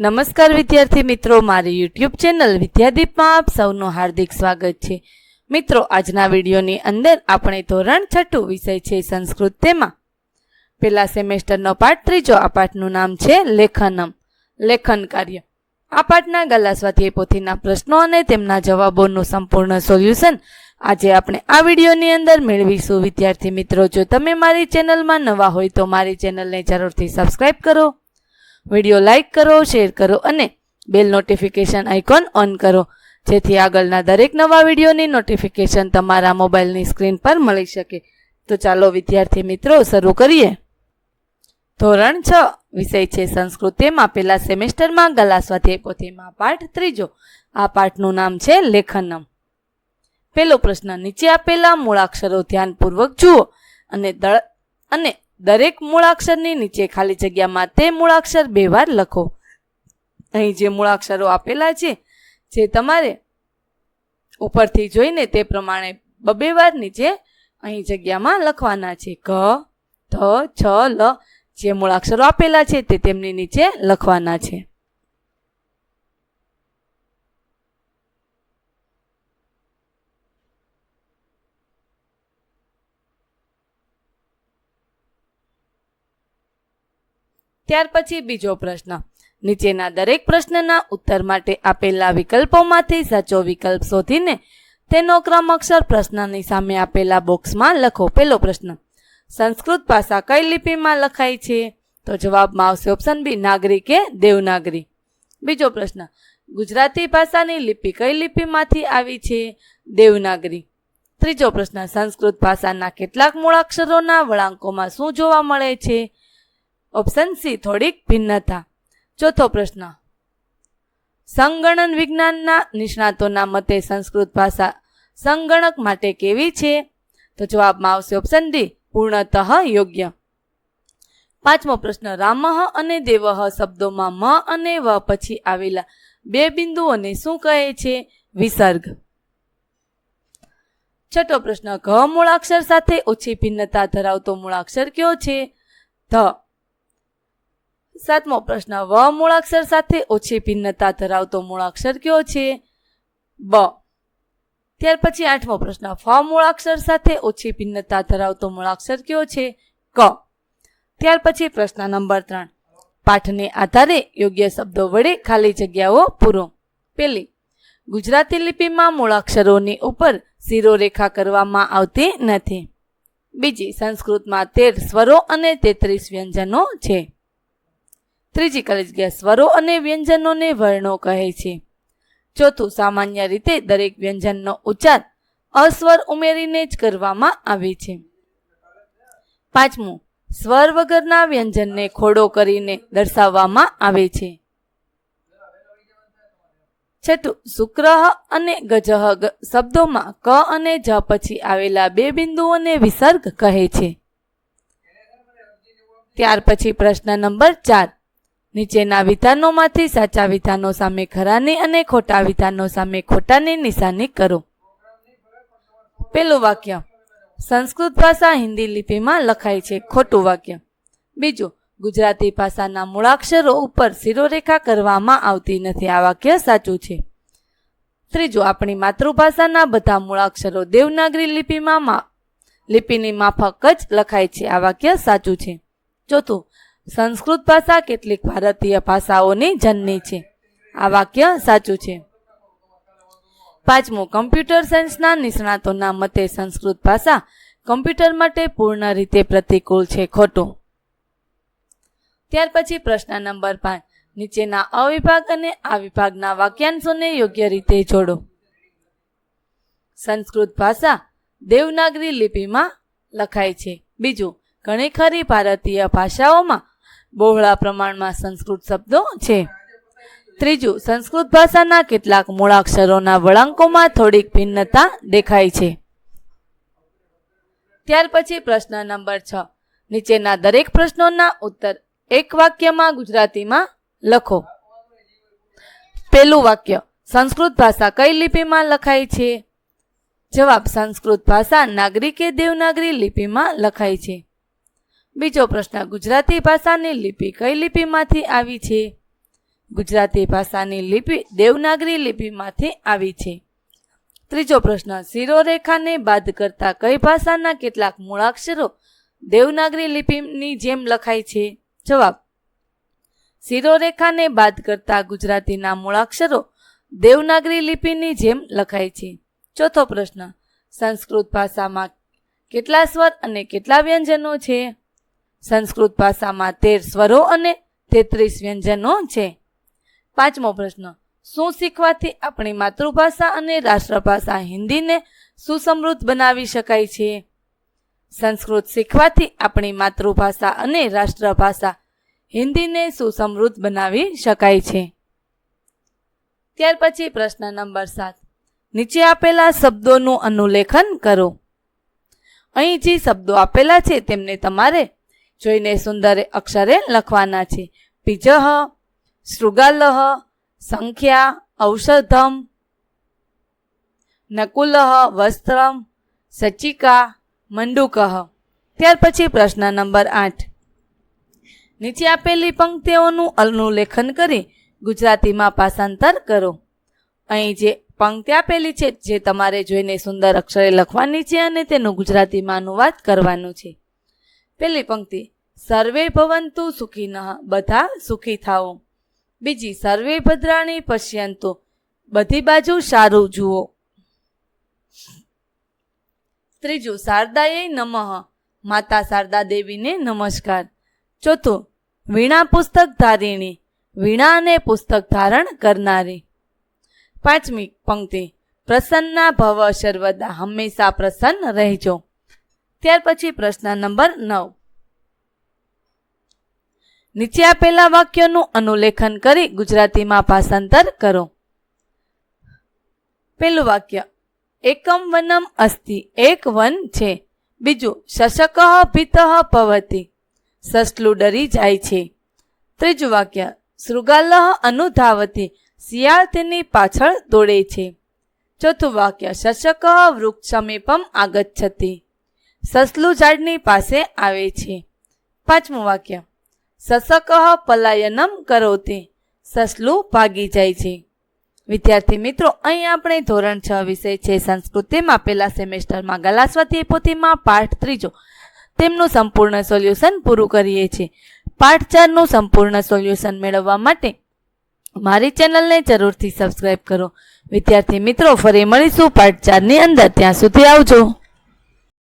નમસ્કાર વિદ્યાર્થી મિત્રો, મારી યુટ્યુબ ચેનલ વિદ્યાદીપમાં આપ સૌનું હાર્દિક સ્વાગત છે. મિત્રો, આજના વિડીયોની અંદર આપણે ધોરણ છઠ્ઠું વિષય છે સંસ્કૃત તેમાં. પેલા સેમેસ્ટરનો પાઠ, ત્રીજો આ પાઠનું નામ છે લેખનમ. લેખન કાર્ય. આ પાઠના ગલા સ્વાધ્યાય પોથીના પ્રશ્નો અને તેમના જવાબોનું સંપૂર્ણ સોલ્યુશન આજે આપણે આ વિડીયોની અંદર મેળવીશું. વિદ્યાર્થી મિત્રો, જો તમે મારી ચેનલમાં નવા હોય તો મારી ચેનલને જરૂરથી સબસ્ક્રાઈબ કરો. વીડિયો લાઇક કરો, શેર કરો અને બેલ નોટિફિકેશન આઇકોન ઓન કરો. જેથી આગળના દરેક નવા વિડીયોની નોટિફિકેશન તમારા મોબાઈલની સ્ક્રીન પર મળી શકે. તો ચાલો, વિદ્યાર્થી મિત્રો, શરૂ કરીએ. ધોરણ છ, વિષય છે સંસ્કૃતિમાં પેલા સેમેસ્ટરમાં ગલા સ્વાધ્યાય પાઠ ત્રીજો. આ પાઠનું નામ છે લેખનમ. પેલો પ્રશ્ન, નીચે આપેલા મૂળાક્ષરો ધ્યાનપૂર્વક જુઓ અને દળ અને દરેક મૂળાક્ષરની નીચે ખાલી જગ્યામાં તે મૂળાક્ષર બે વાર લખો. અહીં જે મૂળાક્ષરો આપેલા છે, જે તમારે ઉપરથી જોઈને તે પ્રમાણે બબે વાર નીચે અહીં જગ્યામાં લખવાના છે. ક, ધ, છ, લ જે મૂળાક્ષરો આપેલા છે તે તેમની નીચે લખવાના છે. ત્યાર પછી બીજો પ્રશ્ન. નીચેના દરેક પ્રશ્નના ઉત્તર માટે આપેલા વિકલ્પોમાંથી સાચો વિકલ્પ શોધીને તેનો ક્રમ અક્ષર પ્રશ્નની સામે આપેલા બોક્સમાં લખો પેલો પ્રશ્ન. સંસ્કૃત ભાષા કઈ લિપિમાં લખાય છે? તો જવાબમાં આવશે ઓપ્શન બી નાગરી કે દેવનાગરી. બીજો પ્રશ્ન. ગુજરાતી ભાષાની લિપિ કઈ લિપિમાંથી આવી છે? દેવનાગરી. ત્રીજો પ્રશ્ન. સંસ્કૃત ભાષાના કેટલાક મૂળાક્ષરોના વળાંકોમાં શું જોવા મળે છે? ઓપ્શન સી થોડીક ભિન્નતા. ચોથો પ્રશ્ન. સંગણન વિજ્ઞાનના નિષ્ણાતોના મતે સંસ્કૃત ભાષા સંગણક માટે કેવી છે? તો જવાબમાં આવશે ઓપ્શન ડી પૂર્ણતઃ યોગ્ય. પાંચમો પ્રશ્ન, રામઃ અને દેવઃ શબ્દોમાં મ અને વ પછી આવેલા બે બિંદુઓને શું કહે છે? વિસર્ગ. છઠ્ઠો પ્રશ્ન, ઘ મૂળાક્ષર સાથે ઓછી ભિન્નતા ધરાવતો મૂળાક્ષર કયો છે? ધ. સાતમો પ્રશ્ન, વ મૂળાક્ષર સાથે ઓછી ભિન્નતા ધરાવતો મૂળાક્ષર કયો છે? બ. ત્યાર પછી આઠમો પ્રશ્ન, ફ મૂળાક્ષર સાથે ઓછી ભિન્નતા ધરાવતો મૂળાક્ષર કયો છે? ક. ત્યાર પછી પ્રશ્ન નંબર ત્રણ, પાઠને આધારે યોગ્ય શબ્દો વડે ખાલી જગ્યાઓ પૂરો. પેલી ગુજરાતી લિપિમાં મૂળાક્ષરોની ઉપર શિરોરેખા કરવામાં આવતી નથી. બીજી, સંસ્કૃતમાં તેર સ્વરો અને તેત્રીસ વ્યંજનો છે. ત્રીજી કલેજ જગ્યા સ્વરો અને વ્યંજનોને વર્ણો કહે છે. ચોથું, સામાન્ય રીતે દરેક વ્યંજનનો ઉચ્ચાર અસ્વર ઉમેરીને જ કરવામાં આવે છે. પાંચમું, સ્વર વગરના વ્યંજનને ખોડો કરીને દર્શાવવામાં આવે છે. છઠ્ઠું શુક્રહ અને ગજહ શબ્દોમાં ક અને જ પછી આવેલા બે બિંદુઓને વિસર્ગ કહે છે. ત્યાર પછી પ્રશ્ન નંબર ચાર નીચેના વિધાનોમાંથી સાચા વિધાનો સામે ખરાની અને ખોટા વિધાનો સામે ખોટાની નિશાની કરો. પેલું વાક્ય. સંસ્કૃત ભાષા હિન્દી લિપિમાં લખાય છે ખોટું વાક્ય. બીજું. ગુજરાતી ભાષાના મૂળાક્ષરો ઉપર શિરોરેખા કરવામાં આવતી નથી. આ વાક્ય સાચું છે. ત્રીજું. આપણી માતૃભાષાના બધા મૂળાક્ષરો દેવનાગરી લિપિમાં લિપિની માફક જ લખાય છે. આ વાક્ય સાચું છે. ચોથું. સંસ્કૃત ભાષા કેટલીક ભારતીય ભાષાઓની જનની છે. આ વાક્ય સાચું છે. પાંચમું કમ્પ્યુટર સાયન્સના નિષ્ણાતોના મતે સંસ્કૃત ભાષા કમ્પ્યુટર માટે પૂર્ણ રીતે પ્રતિકૂળ છે, ખોટું. ત્યાર પછી પ્રશ્ન નંબર પાંચ, નીચેના અવિભાગ અને આ વિભાગના વાક્યાંશોને યોગ્ય રીતે જોડો. સંસ્કૃત ભાષા દેવનાગરી લિપિમાં લખાય છે. બીજું, ઘણી ખરી ભારતીય ભાષાઓમાં બહોળા પ્રમાણમાં સંસ્કૃત શબ્દો છે. ત્રીજું, સંસ્કૃત ભાષાના કેટલાક મૂળાક્ષરોના વળાંકોમાં થોડીક ભિન્નતા દેખાય છે. ત્યાર પછી પ્રશ્ન નંબર છ. નીચેના દરેક પ્રશ્નોના ઉત્તર એક વાક્યમાં ગુજરાતીમાં લખો. પેલું વાક્ય, સંસ્કૃત ભાષા કઈ લિપિમાં લખાય છે? જવાબ, સંસ્કૃત ભાષા નાગરિકે દેવનાગરી લિપિમાં લખાય છે. બીજો પ્રશ્ન, ગુજરાતી ભાષાની લિપિ કઈ લિપિમાંથી આવી છે? ગુજરાતી ભાષાની લિપિ દેવનાગરી લિપિમાંથી આવી છે. ત્રીજો પ્રશ્ન, શિરોરેખાને બાદ કરતા કઈ ભાષાના કેટલાક મૂળાક્ષરો દેવનાગરી લિપિની જેમ લખાય છે? જવાબ, શિરોરેખાને બાદ કરતા ગુજરાતીના મૂળાક્ષરો દેવનાગરી લિપિની જેમ લખાય છે. ચોથો પ્રશ્ન, સંસ્કૃત ભાષામાં કેટલા સ્વર અને કેટલા વ્યંજનો છે? સંસ્કૃત ભાષામાં તેર સ્વરો અને તેત્રીસ વ્યંજનો છે. પાંચમો પ્રશ્ન, શું શીખવાથી આપણી માતૃભાષા અને રાષ્ટ્રભાષા હિન્દીને સુસમૃદ્ધ બનાવી શકાય છે? સંસ્કૃત શીખવાથી આપણી માતૃભાષા અને રાષ્ટ્રભાષા હિન્દીને સુસમૃદ્ધ બનાવી શકાય છે. ત્યાર પછી પ્રશ્ન નંબર સાત, નીચે આપેલા શબ્દોનું અનુલેખન કરો. અહીં જે શબ્દો આપેલા છે તેમને તમારે જોઈને સુંદર અક્ષરે લખવાના છે. પિજહ શૃગાલહ સંખ્યા ઔષધમ નકુલહ વસ્ત્રમ સચિકા મંડુકહ ત્યાર પછી પ્રશ્ન નંબર આઠ. નીચે આપેલી પંક્તિઓનું અનુલેખન કરી ગુજરાતીમાં ભાષાંતર કરો. અહીં જે પંક્તિ આપેલી છે, જે તમારે જોઈને સુંદર અક્ષરે લખવાની છે અને તેનું ગુજરાતીમાં અનુવાદ કરવાનું છે. પહેલી પંક્તિ, સર્વે ભવંતુ સુખીનઃ, બધા સુખી થાઓ. બીજી, સર્વે ભદ્રાણી પશ્યંતુ, બધી બાજુ સારું જુઓ. ત્રીજું શારદાએ નમઃ, માતા શારદા દેવીને નમસ્કાર. ચોથું, વીણા પુસ્તક ધારિણી વીણા અને પુસ્તક ધારણ કરનારી. પાંચમી પંક્તિ, પ્રસન્ના ભવ સર્વદા, હંમેશા પ્રસન્ન રહેજો. ત્યાર પછી પ્રશ્ન નંબર નવ. નીચે આપેલા વાક્યોનું અનુલેખન કરી ગુજરાતીમાં ભાષાંતર કરો. પેલું વાક્ય, એકમ વનમ અસ્તિ, એક વન છે. બીજું, શશક ભીત પવતી, સસલું ડરી જાય છે. ત્રીજું વાક્ય, શૃગાલ અનુધાવતી, શિયાળ તેની પાછળ દોડે છે. ચોથું વાક્ય, શશક વૃક્ષ સમીપમ આગચ્છતી. સસલું ઝાડની પાસે આવે છે. પાંચમું વાક્ય. સસક પલાયનમ કરોતી. સસલું ભાગી જાય છે. વિદ્યાર્થી મિત્રો, અહીં આપણે ધોરણ છ વિષય છે સંસ્કૃતિમાં. પહેલા સેમેસ્ટરમાં ગલાસ્વતી પોથીમાં પાઠ ત્રીજો. તેમનું સંપૂર્ણ સોલ્યુશન પૂરું કરીએ છીએ. પાઠ ચારનું સંપૂર્ણ સોલ્યુશન મેળવવા માટે મારી ચેનલને જરૂરથી સબસ્ક્રાઇબ કરો. વિદ્યાર્થી મિત્રો, ફરી મળીશું પાઠ ચારની અંદર. ત્યાં સુધી આવજો.